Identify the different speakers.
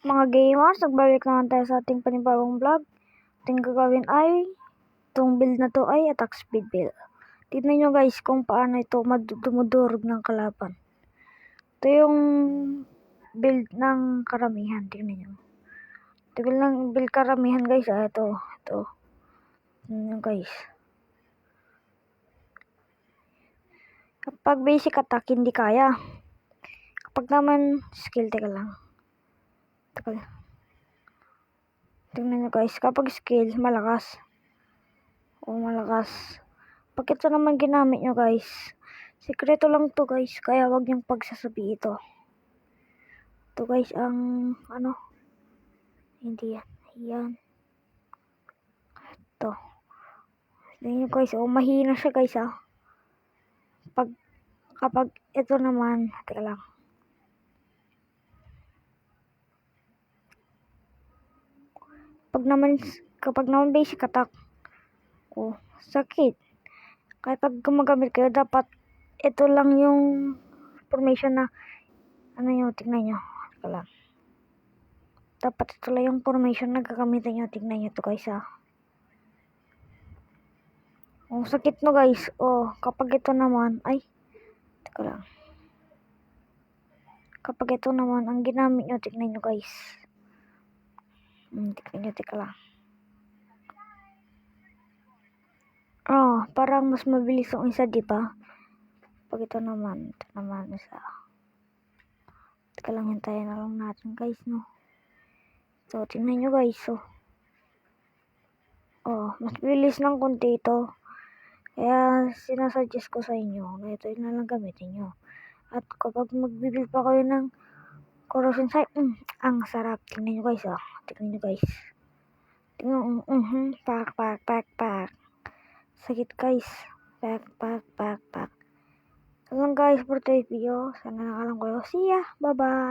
Speaker 1: Mga gamers, nagbalik naman tayo sa ating panibagong vlog. Ating gagawin ay, itong build na to ay attack speed build. Tignan nyo guys kung paano ito dumudurog ng kalaban. Ito yung build ng karamihan. Tignan nyo. Ito lang build karamihan guys. Ah, ito. Ito. Tignan guys. Kapag basic attack, hindi kaya. Kapag naman skill, teka lang. Teka lang. Tingnan nyo guys, kapag skill, malakas. O malakas. Pag ito naman ginamit nyo guys, sikreto lang to guys, kaya wag niyong pagsasabi ito. Ito guys, ang ano, hindi yan, yan. Ito. Tingnan nyo guys, oh mahina siya guys ah. Pag, kapag ito naman, teka lang. Pag naman, kapag naman basic attack, oh, sakit. Kaya pag gumagamit kayo, dapat ito lang yung formation na, ano nyo, tignan nyo. Teka lang. Dapat ito lang yung formation na gagamitin nyo. Tignan nyo to guys ah. Oh, sakit no guys. Oh, kapag ito naman, ay, teka lang. Kapag ito naman, ang ginamit nyo, tignan nyo guys. Nyo, teka lang. Oh, parang mas mabilis yung isa, di ba? Pag ito naman, ito naman isa. Teka lang, hintayin na lang natin guys, no? So, tingnan nyo guys, so. Oh, mas bilis ng konti ito. Kaya, sinasuggest ko sa inyo na ito na lang gamitin nyo. At kapag magbibil pa kayo ng corrosion site, mm, ang sarap. Tingnan nyo guys, oh. Tingnan nyo guys. Tingnan, mm, mm, pak, pak, pak, pak. Sakit guys. Pak, pak, pak, pak. Lang guys today's video. Sana nakalang kayo. See ya. Bye-bye.